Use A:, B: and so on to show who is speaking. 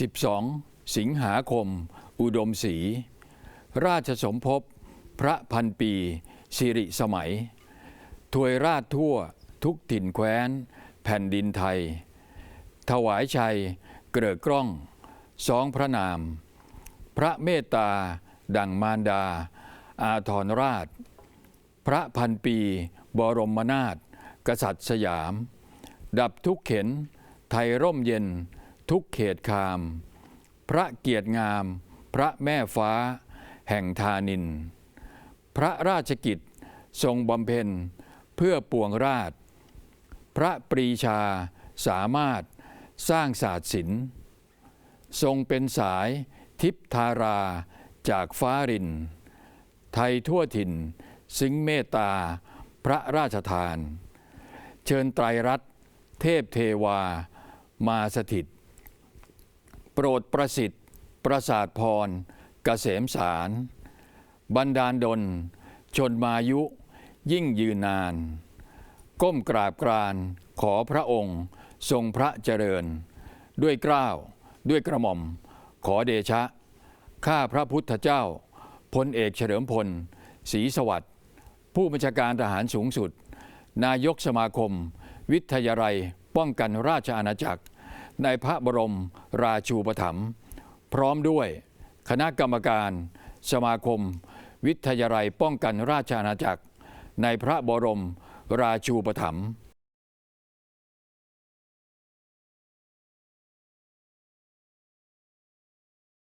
A: 12 สิงหาคม อุดมศรีราชสมภพ พระพันปี สิริสมัย ถวยราชทั่วทุกถิ่นแคว้น แผ่นดินไทย ถวายชัย เกลือกล้อง สองพระนาม พระเมตตา ดังมารดา อาทรราช พระพันปี บรมนาถกษัตริย์สยาม ดับทุกเข็น ไทยร่มเย็น ทุกเขตคาม พระเกียรติงาม พระแม่ฟ้า แห่งทานิน พระราชกิจทรงบำเพ็ญเพื่อปวงราช พระปรีชาสามารถสร้างศาสตร์ศิลป์ทรงเป็นสายทิพธาราจากฟ้าริน ไทยทั่วถิ่น สิงเมตตา พระราชทาน เชิญไตรรัตน์เทพเทวา มาสถิต โปรดประสิทธิ์ ประสาทพรเกษมสาร บันดาลดล ชนมายุ ยิ่งยืนนาน ก้มกราบกราน ขอพระองค์ ทรงพระเจริญ ด้วยเกล้าว ด้วยกระหม่อม ขอเดชะ ข้าพระพุทธเจ้า พลเอกเฉลิมพล ศรีสวัสดิ์ ผู้บัญชาการทหารสูงสุด นายกสมาคม วิทยาลัย ป้องกันราชอาณาจักร ในพระบรมราชูปถัมภ์พร้อมด้วยคณะกรรมการ สมาคม วิทยาลัยป้องกันราชอาณาจักร ในพระบรมราชูปถัมภ์